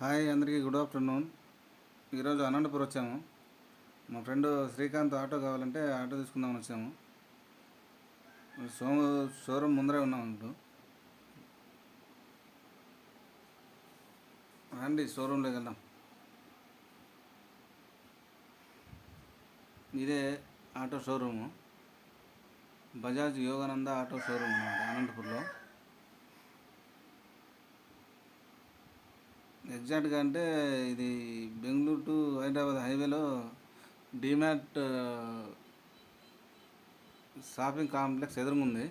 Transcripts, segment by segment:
Hi అందరికీ good afternoon. ఈరోజు అనంతపురం వచ్చాము. మా ఫ్రెండ్ శ్రీకాంత్ ఆటో కావాలంటే ఆటో తీసుకుందామని వచ్చాము. సో షోరూమ్ ముందరే ఉన్నాం ఇప్పుడు రండి షోరూంలోకి వెళ్దాం. ఇదే auto showroom. Bajaj Yogananda auto showroom అన్నమాట అనంతపూర్లో. ఎగ్జాక్ట్గా అంటే ఇది బెంగళూరు టు హైదరాబాద్ హైవేలో డిమార్ట్ షాపింగ్ కాంప్లెక్స్ ఎదురుగుంది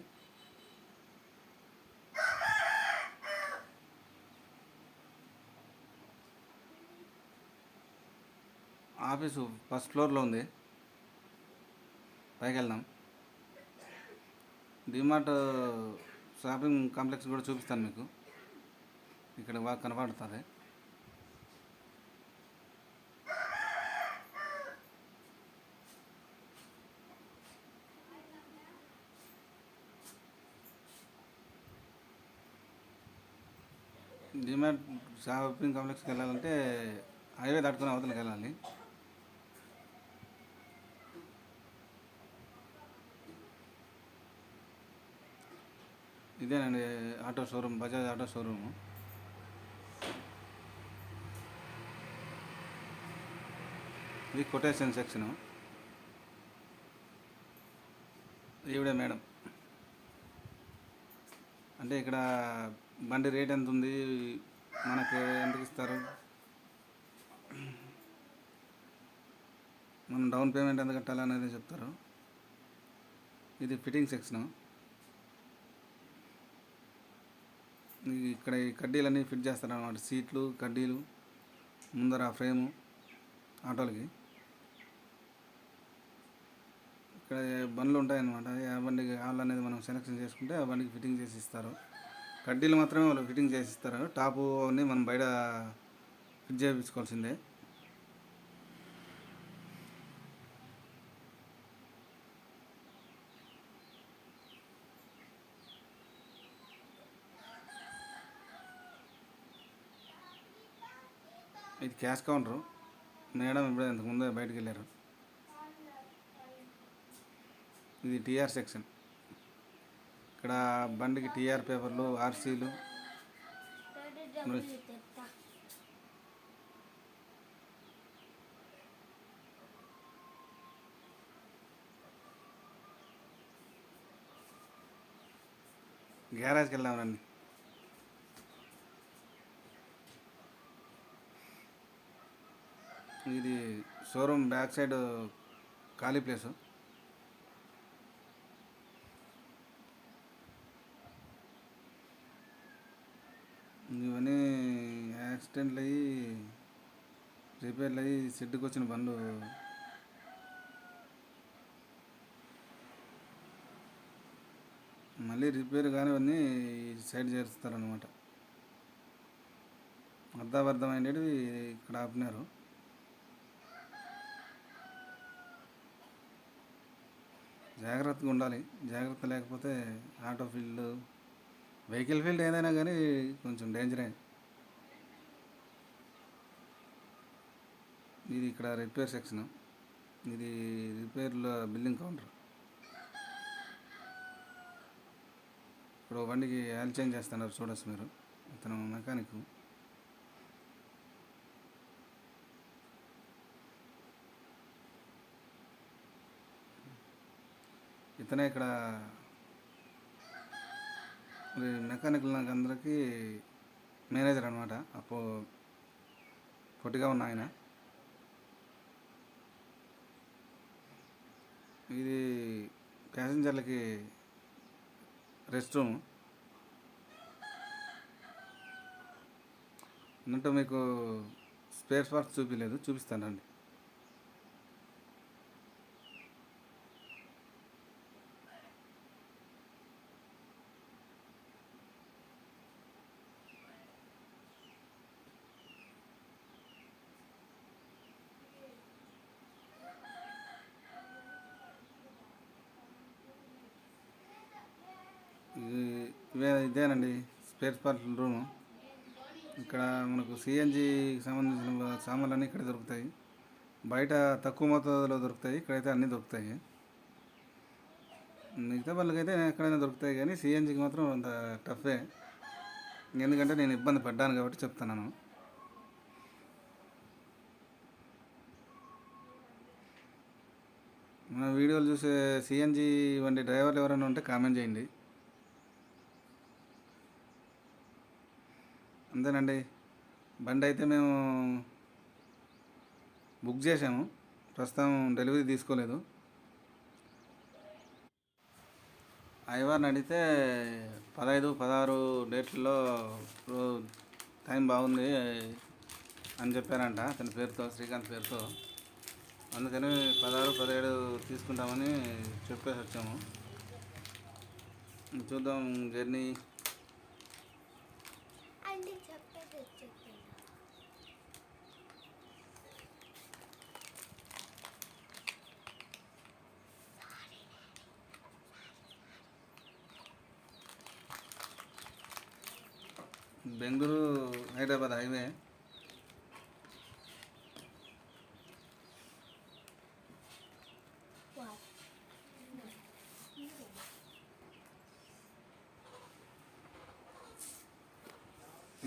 ఆఫీసు ఫస్ట్ ఫ్లోర్లో ఉంది. పైకి వెళ్దాం. డిమార్ట్ షాపింగ్ కాంప్లెక్స్ కూడా చూపిస్తాను మీకు. ఇక్కడ బాగా కనపడుతుంది. డిమార్ట్ షాపింగ్ కాంప్లెక్స్కి వెళ్ళాలంటే హైవే దాటుకుని అవతలకి వెళ్ళాలి. ఇదేనండి auto showroom Bajaj auto showroom. ఇది కొటేషన్ సెక్షన్. ఈవిడే మేడం. అంటే ఇక్కడ బండి రేట్ ఎంత ఉంది మనకు ఎంతకి ఇస్తారు? మనం డౌన్ పేమెంట్ ఎంత కట్టాలి అనేది చెప్తారు. ఇది ఫిట్టింగ్ సెక్షన్. ఇక్కడ ఈ కడ్డీలన్నీ ఫిట్ చేస్తారు అన్నమాట సీట్లు కడ్డీలు ముందర ఫ్రేము ఆటోలకి. ఇక్కడ బండ్లు ఉంటాయన్నమాట. ఆ బండికి కావాలనేది మనం సెలెక్షన్ చేసుకుంటే ఆ బండికి ఫిట్టింగ్ చేసి ఇస్తారు. కడ్డీలు మాత్రమే వాళ్ళు ఫిట్టింగ్ చేసి ఇస్తారు. టాపు అన్నీ మనం బయట ఫిట్ చేయించుకోవాల్సిందే. ఇది క్యాష్ కౌంటరు మేడం ఇప్పుడే ఇంతకుముందే బయటకు వెళ్ళారు. ఇది టీఆర్ సెక్షన్. ఇక్కడ బండికి టీఆర్ పేపర్లు ఆర్సీలు. గ్యారేజ్కి వెళ్దాం రండి. ఇది షోరూమ్ బ్యాక్ సైడ్ ఖాళీ ప్లేసు ఇవన్నీ యాక్సిడెంట్లు అయ్యి రిపేర్లు అయ్యి షెడ్కి వచ్చిన బండ్లు మళ్ళీ రిపేర్ కానివన్నీ సైడ్ చేరుస్తారనమాట అర్ధాబద్ధమైనవి ఇక్కడ ఆపినారు. జాగ్రత్తగా ఉండాలి. జాగ్రత్త లేకపోతే ఆటో ఫీల్డ్ వెహికల్ ఫీల్డ్ ఏదైనా కానీ కొంచెం డేంజరే ఇది ఇక్కడ రిపేర్ సెక్షన్ ఇది రిపేర్లో బిల్లింగ్ కౌంటర్ ఇప్పుడు బండికి ఆయిల్ చేంజ్ చేస్తున్నారు చూడొచ్చు మీరు. ఇతను మెకానిక్ ఇతనే ఇక్కడ మెకానికల్ నాకు అందరికీ మేనేజర్ అనమాట అప్పుడు పొట్టిగా ఉన్న ఆయన. ఇది ప్యాసింజర్లకి రెస్ట్ రూమ్ అన్నట్టు మీకు స్పేర్ పార్ట్స్ చూపించలేదు చూపిస్తానండి ఇది ఇవే ఇదేనండి స్పేర్ పార్ట్ రూము. ఇక్కడ మనకు సిఎన్జికి సంబంధించిన సామాన్లు ఇక్కడ దొరుకుతాయి. బయట తక్కువ మోతాదులో దొరుకుతాయి. ఇక్కడైతే అన్నీ దొరుకుతాయి. మిగతా వాళ్ళకైతే ఎక్కడైనా దొరుకుతాయి కానీ సిఎన్జికి మాత్రం అంత టఫే. ఎందుకంటే నేను ఇబ్బంది పడ్డాను కాబట్టి చెప్తున్నాను. మన వీడియోలు చూసే సిఎన్జి వంటి డ్రైవర్లు ఎవరైనా ఉంటే కామెంట్ చేయండి. అంతేనండి. బండి అయితే మేము బుక్ చేసాము ప్రస్తుతం డెలివరీ తీసుకోలేదు. అయ్యవారిని అడిగితే పదహైదు పదహారు డేట్లలో టైం బాగుంది అని చెప్పారంట. అతని పేరుతో శ్రీకాంత్ పేరుతో. అందుకని పదహారు పదిహేడు తీసుకుంటామని చెప్పేసి వచ్చాము. చూద్దాం జర్నీ బెంగళూరు హైదరాబాద్ హైవే.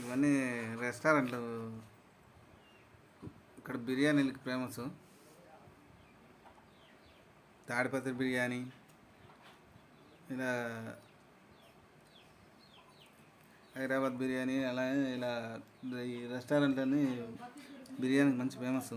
ఇవన్నీ రెస్టారెంట్లు. ఇక్కడ బిర్యానీలకి ఫేమస్. తాడిపత్రి బిర్యానీ. ఇలా హైదరాబాద్ బిర్యానీ అలాగే ఇలా ఈ రెస్టారెంట్లన్నీ బిర్యానీకి మంచి ఫేమస్.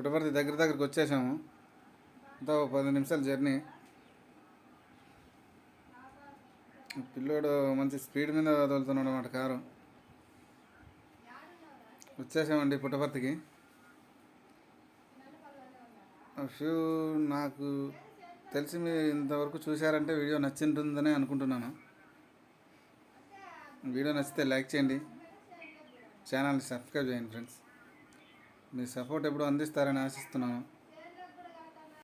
పుట్టపర్తి దగ్గర దగ్గరకు వచ్చేసాము. అంతా ఒక పది నిమిషాల జర్నీ. పిల్లోడు మంచి స్పీడ్ మీద వదులుతున్నాడు అనమాట కారు. వచ్చేసామండి పుట్టపర్తికి. ఫ్యూ నాకు తెలిసి మీరు ఇంతవరకు చూశారంటే వీడియో నచ్చింటుందని అనుకుంటున్నాను. వీడియో నచ్చితే లైక్ చేయండి. ఛానల్ని సబ్స్క్రైబ్ చేయండి ఫ్రెండ్స్. మీ సపోర్ట్ ఎప్పుడు అందిస్తారని ఆశిస్తున్నాను.